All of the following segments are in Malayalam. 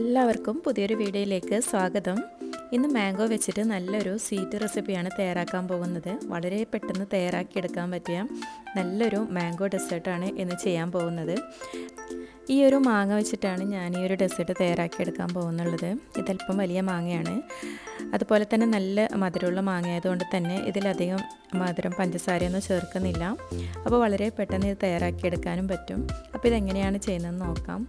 എല്ലാവർക്കും പുതിയൊരു വീഡിയോയിലേക്ക് സ്വാഗതം. ഇന്ന് മാംഗോ വെച്ചിട്ട് നല്ലൊരു സ്വീറ്റ് റെസിപ്പിയാണ് തയ്യാറാക്കാൻ പോകുന്നത്. വളരെ പെട്ടെന്ന് തയ്യാറാക്കിയെടുക്കാൻ പറ്റിയ നല്ലൊരു മാംഗോ ഡെസേർട്ടാണ് ഇന്ന് ചെയ്യാൻ പോകുന്നത്. ഈ ഒരു മാങ്ങ വെച്ചിട്ടാണ് ഞാൻ ഈ ഒരു ഡെസേർട്ട് തയ്യാറാക്കിയെടുക്കാൻ പോകുന്നുള്ളത്. ഇതല്പം വലിയ മാങ്ങയാണ്. അതുപോലെ തന്നെ നല്ല മധുരമുള്ള മാങ്ങ ആയതുകൊണ്ട് തന്നെ ഇതിലധികം മധുരം പഞ്ചസാരയൊന്നും ചേർക്കുന്നില്ല. അപ്പോൾ വളരെ പെട്ടെന്ന് ഇത് തയ്യാറാക്കിയെടുക്കാനും പറ്റും. അപ്പോൾ ഇതെങ്ങനെയാണ് ചെയ്യുന്നതെന്ന് നോക്കാം.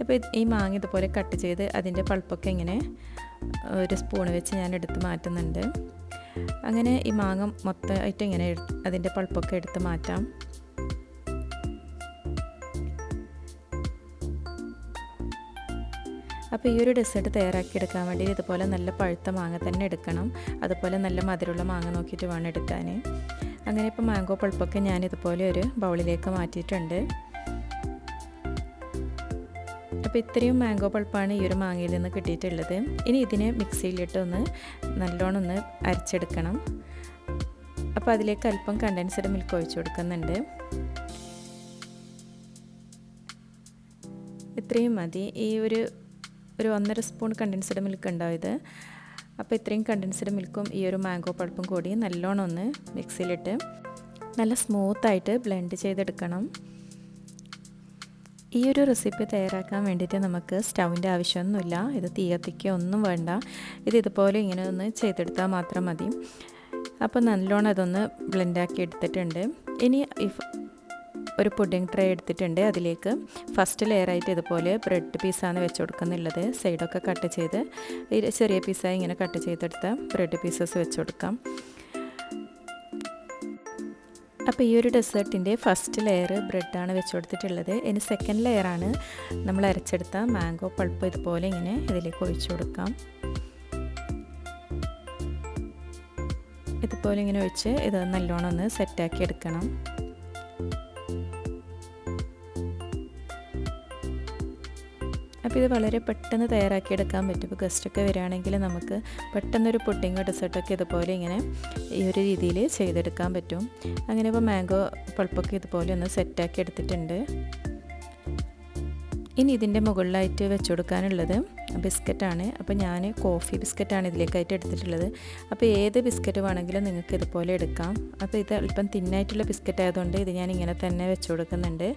അപ്പോൾ ഈ മാങ്ങ ഇതുപോലെ കട്ട് ചെയ്ത് അതിന്റെ പൾപ്പൊക്കെ ഇങ്ങനെ ഒരു സ്പൂൺ വെച്ച് ഞാൻ എടുത്ത് മാറ്റുന്നുണ്ട്. അങ്ങനെ ഈ മാങ്ങ മൊത്തമായിട്ട് ഇങ്ങനെ അതിന്റെ പൾപ്പൊക്കെ എടുത്ത് മാറ്റാം. അപ്പോൾ ഈ ഒരു ഡെസേർട്ട് തയ്യാറാക്കിയെടുക്കാൻ വേണ്ടി ഇതുപോലെ നല്ല പഴുത്ത മാങ്ങ തന്നെ എടുക്കണം. അതുപോലെ നല്ല മധുരമുള്ള മാങ്ങ നോക്കിയിട്ട് വേണം എടുക്കാൻ. അങ്ങനെ ഇപ്പോൾ മാംഗോ പൾപ്പൊക്കെ ഞാൻ ഇതുപോലെ ഒരു ബൗളിലേക്ക് മാറ്റിയിട്ടുണ്ട്. അപ്പോൾ ഇത്രയും മാംഗോ പൾപ്പാണ് ഈ ഒരു മാങ്ങയിൽ നിന്ന് കിട്ടിയിട്ടുള്ളത്. ഇനി ഇതിനെ മിക്സിയിലിട്ട് ഒന്ന് നല്ലോണം ഒന്ന് അരച്ചെടുക്കണം. അപ്പോൾ അതിലേക്ക് അല്പം കണ്ടൻസ്ഡ് മിൽക്ക് ഒഴിച്ചു കൊടുക്കുന്നുണ്ട്. ഇത്രയും മതി. ഈ ഒരു ഒരു ഒന്നര സ്പൂൺ കണ്ടൻസ്ഡ് മിൽക്ക് ഉണ്ടാവും ഇത്. അപ്പോൾ ഇത്രയും കണ്ടൻസ്ഡ് മിൽക്കും ഈ ഒരു മാംഗോ പൾപ്പും കൂടി നല്ലോണം ഒന്ന് മിക്സിയിലിട്ട് നല്ല സ്മൂത്തായിട്ട് ബ്ലെൻഡ് ചെയ്തെടുക്കണം. ഈ ഒരു റെസിപ്പി തയ്യാറാക്കാൻ വേണ്ടിയിട്ട് നമുക്ക് സ്റ്റൗവിന്റെ ആവശ്യമൊന്നുമില്ല. ഇത് തീ ഒന്നും വേണ്ട. ഇത് ഇതുപോലെ ഇങ്ങനെ ഒന്ന് ചെയ്തെടുത്താൽ മാത്രം മതി. അപ്പോൾ നല്ലോണം അതൊന്ന് ബ്ലെൻഡാക്കി എടുത്തിട്ടുണ്ട്. ഇനി ഇഫ് ഒരു പുഡിംഗ് ട്രേ എടുത്തിട്ടുണ്ട്. അതിലേക്ക് ഫസ്റ്റ് ലെയറായിട്ട് ഇതുപോലെ ബ്രെഡ് പീസാണ് വെച്ച് കൊടുക്കുന്നുള്ളത്. സൈഡൊക്കെ കട്ട് ചെയ്ത് ചെറിയ പീസായി ഇങ്ങനെ കട്ട് ചെയ്തെടുത്ത ബ്രെഡ് പീസസ് വെച്ച് കൊടുക്കാം. അപ്പോൾ ഈ ഒരു ഡെസേർട്ടിന്റെ ഫസ്റ്റ് ലെയർ ബ്രെഡാണ് വെച്ച് കൊടുത്തിട്ടുള്ളത് ഇനി സെക്കൻഡ് ലെയറാണ് നമ്മൾ അരച്ചെടുത്ത മാംഗോ പൾപ്പ് ഇതുപോലെ ഇങ്ങനെ ഇതിലേക്ക് ഒഴിച്ചു കൊടുക്കാം. ഇതുപോലെ ഇങ്ങനെ ഒഴിച്ച് ഇത് നല്ലോണം ഒന്ന് സെറ്റാക്കി എടുക്കണം. അപ്പോൾ ഇത് വളരെ പെട്ടെന്ന് തയ്യാറാക്കിയെടുക്കാൻ പറ്റും. ഇപ്പോൾ ഗസ്റ്റൊക്കെ വരികയാണെങ്കിൽ നമുക്ക് പെട്ടെന്നൊരു പുഡിങ് ഡെസേർട്ടൊക്കെ ഇതുപോലെ ഇങ്ങനെ ഈ ഒരു രീതിയിൽ ചെയ്തെടുക്കാൻ പറ്റും. അങ്ങനെ ഇപ്പോൾ മാംഗോ പൾപ്പൊക്കെ ഇതുപോലെ ഒന്ന് സെറ്റാക്കി എടുത്തിട്ടുണ്ട്. ഇനി ഇതിന്റെ മുകളിലായിട്ട് വെച്ച് കൊടുക്കാനുള്ളത് ബിസ്ക്കറ്റാണ്. അപ്പോൾ ഞാൻ കോഫി ബിസ്ക്കറ്റാണ് ഇതിലേക്കായിട്ട് എടുത്തിട്ടുള്ളത്. അപ്പോൾ ഏത് ബിസ്ക്കറ്റ് വേണമെങ്കിലും നിങ്ങൾക്ക് ഇതുപോലെ എടുക്കാം. അപ്പോൾ ഇത് അല്പം തിന്നായിട്ടുള്ള ബിസ്ക്കറ്റ് ആയതുകൊണ്ട് ഇത് ഞാൻ ഇങ്ങനെ തന്നെ വെച്ച് കൊടുക്കുന്നുണ്ട്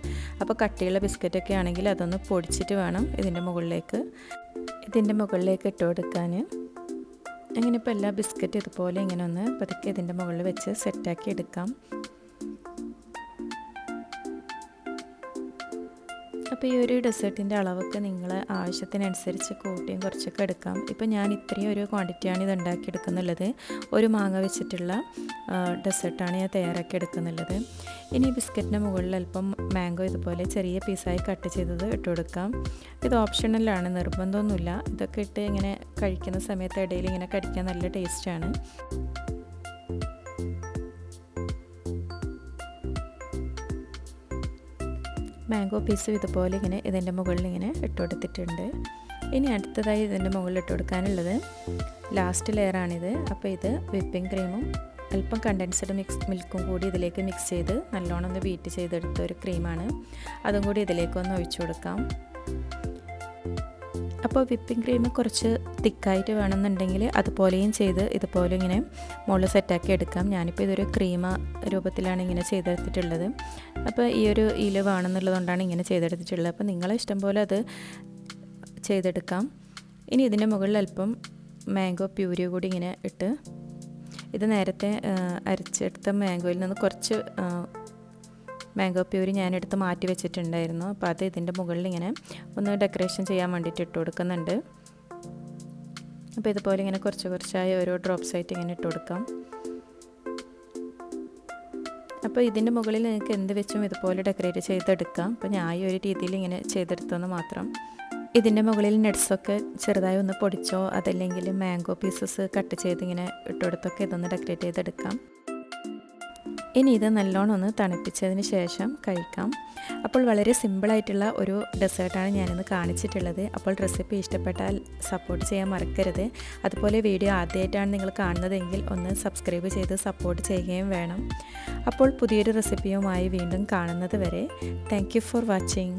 അപ്പോൾ കട്ടിയുള്ള ബിസ്ക്കറ്റൊക്കെ ആണെങ്കിൽ അതൊന്ന് പൊടിച്ചിട്ട് വേണം ഇതിന്റെ മുകളിലേക്ക്. ഇതിന്റെ മുകളിലേക്ക് ഇട്ട് കൊടുക്കാൻ. അങ്ങനെ ഇപ്പോൾ എല്ലാ ബിസ്ക്കറ്റും ഇതുപോലെ ഇങ്ങനെ ഒന്ന് പതുക്കെ ഇതിന്റെ മുകളിൽ വെച്ച് സെറ്റാക്കി എടുക്കാം. അപ്പോൾ ഈ ഒരു ഡെസേർട്ടിന്റെ അളവൊക്കെ നിങ്ങൾ ആവശ്യത്തിനനുസരിച്ച് കൂട്ടിയും കുറച്ചൊക്കെ എടുക്കാം. ഇപ്പോൾ ഞാൻ ഇത്രയും ഒരു ക്വാണ്ടിറ്റിയാണ് ഇത് ഉണ്ടാക്കിയെടുക്കുന്നുള്ളത്. ഒരു മാങ്ങ വെച്ചിട്ടുള്ള ഡെസേർട്ടാണ് ഞാൻ തയ്യാറാക്കി എടുക്കുന്നുള്ളത്. ഇനി ബിസ്ക്കറ്റിന്റെ മുകളിൽ അല്പം മാംഗോ ഇതുപോലെ ചെറിയ പീസായി കട്ട് ചെയ്തത് ഇട്ട് കൊടുക്കാം. ഇത് ഓപ്ഷണലാണ് നിർബന്ധമൊന്നുമില്ല. ഇതൊക്കെ ഇട്ട് ഇങ്ങനെ കഴിക്കുന്ന സമയത്ത് ഇടയിൽ ഇങ്ങനെ കടിക്കാൻ നല്ല ടേസ്റ്റാണ്. മാംഗോ പീസും ഇതുപോലെ ഇങ്ങനെ ഇതിന്റെ മുകളിൽ ഇങ്ങനെ ഇട്ട് കൊടുത്തിട്ടുണ്ട് ഇനി അടുത്തതായി ഇതിന്റെ മുകളിൽ ഇട്ട് കൊടുക്കാനുള്ളത് ലാസ്റ്റ് ലെയറാണിത് അപ്പോൾ ഇത് വിപ്പിംഗ് ക്രീമും അല്പം കണ്ടൻസ്ഡ് മിക്സ് മിൽക്കും കൂടി ഇതിലേക്ക് മിക്സ് ചെയ്ത് നല്ലോണം ഒന്ന് ബീറ്റ് ചെയ്തെടുത്ത ഒരു ക്രീമാണ് അതും കൂടി ഇതിലേക്ക് ഒന്ന് ഒഴിച്ചു കൊടുക്കാം. അപ്പോൾ വിപ്പിംഗ് ക്രീം കുറച്ച് തിക്കായിട്ട് വേണമെന്നുണ്ടെങ്കിൽ അതുപോലെയും ചെയ്ത് ഇതുപോലെ ഇങ്ങനെ മുകളിൽ സെറ്റാക്കി എടുക്കാം. ഞാനിപ്പോൾ ഇതൊരു ക്രീമ രൂപത്തിലാണ് ഇങ്ങനെ ചെയ്തെടുത്തിട്ടുള്ളത്. അപ്പോൾ ഈ ഒരു ഇല വേണമെന്നുള്ളതുകൊണ്ടാണ് ഇങ്ങനെ ചെയ്തെടുത്തിട്ടുള്ളത്. അപ്പോൾ നിങ്ങളെ ഇഷ്ടം പോലെ അത് ചെയ്തെടുക്കാം. ഇനി ഇതിന്റെ മുകളിൽ അല്പം മാംഗോ പ്യൂരി കൂടി ഇങ്ങനെ ഇട്ട് ഇത് നേരത്തെ അരച്ചെടുത്ത മാംഗോയിൽ നിന്ന് കുറച്ച് മാംഗോ പ്യൂരി ഞാനെടുത്ത് മാറ്റി വെച്ചിട്ടുണ്ടായിരുന്നു. അപ്പോൾ അത് ഇതിന്റെ മുകളിൽ ഇങ്ങനെ ഒന്ന് ഡെക്കറേഷൻ ചെയ്യാൻ വേണ്ടിയിട്ട് ഇട്ട് കൊടുക്കുന്നുണ്ട്. അപ്പോൾ ഇതുപോലെ ഇങ്ങനെ കുറച്ച് കുറച്ചായി ഓരോ ഡ്രോപ്സ് ആയിട്ട് ഇങ്ങനെ ഇട്ട് കൊടുക്കാം. അപ്പോൾ ഇതിന്റെ മുകളിൽ നിങ്ങൾക്ക് എന്ത് വെച്ചും ഇതുപോലെ ഡെക്കറേറ്റ് ചെയ്തെടുക്കാം. അപ്പോൾ ഞാൻ ഈ ഒരു രീതിയിൽ ഇങ്ങനെ ചെയ്തെടുത്തെന്ന് മാത്രം. ഇതിന്റെ മുകളിൽ നട്ട്സൊക്കെ ചെറുതായി ഒന്ന് പൊടിച്ചോ അതല്ലെങ്കിൽ മാംഗോ പീസസ് കട്ട് ചെയ്ത് ഇങ്ങനെ ഇട്ടുകൊടുത്തൊക്കെ ഇതൊന്ന് ഡെക്കറേറ്റ് ചെയ്തെടുക്കാം. ഇനി ഇത് നല്ലോണം ഒന്ന് തണുപ്പിച്ചതിന് ശേഷം കഴിക്കാം. അപ്പോൾ വളരെ സിമ്പിളായിട്ടുള്ള ഒരു ഡെസേർട്ടാണ് ഞാനിന്ന് കാണിച്ചിട്ടുള്ളത്. അപ്പോൾ റെസിപ്പി ഇഷ്ടപ്പെട്ടാൽ സപ്പോർട്ട് ചെയ്യാൻ മറക്കരുത്. അതുപോലെ വീഡിയോ ആദ്യമായിട്ടാണ് നിങ്ങൾ കാണുന്നതെങ്കിൽ ഒന്ന് സബ്സ്ക്രൈബ് ചെയ്ത് സപ്പോർട്ട് ചെയ്യുകയും വേണം. അപ്പോൾ പുതിയൊരു റെസിപ്പിയുമായി വീണ്ടും കാണുന്നത് വരെ താങ്ക് ഫോർ വാച്ചിങ്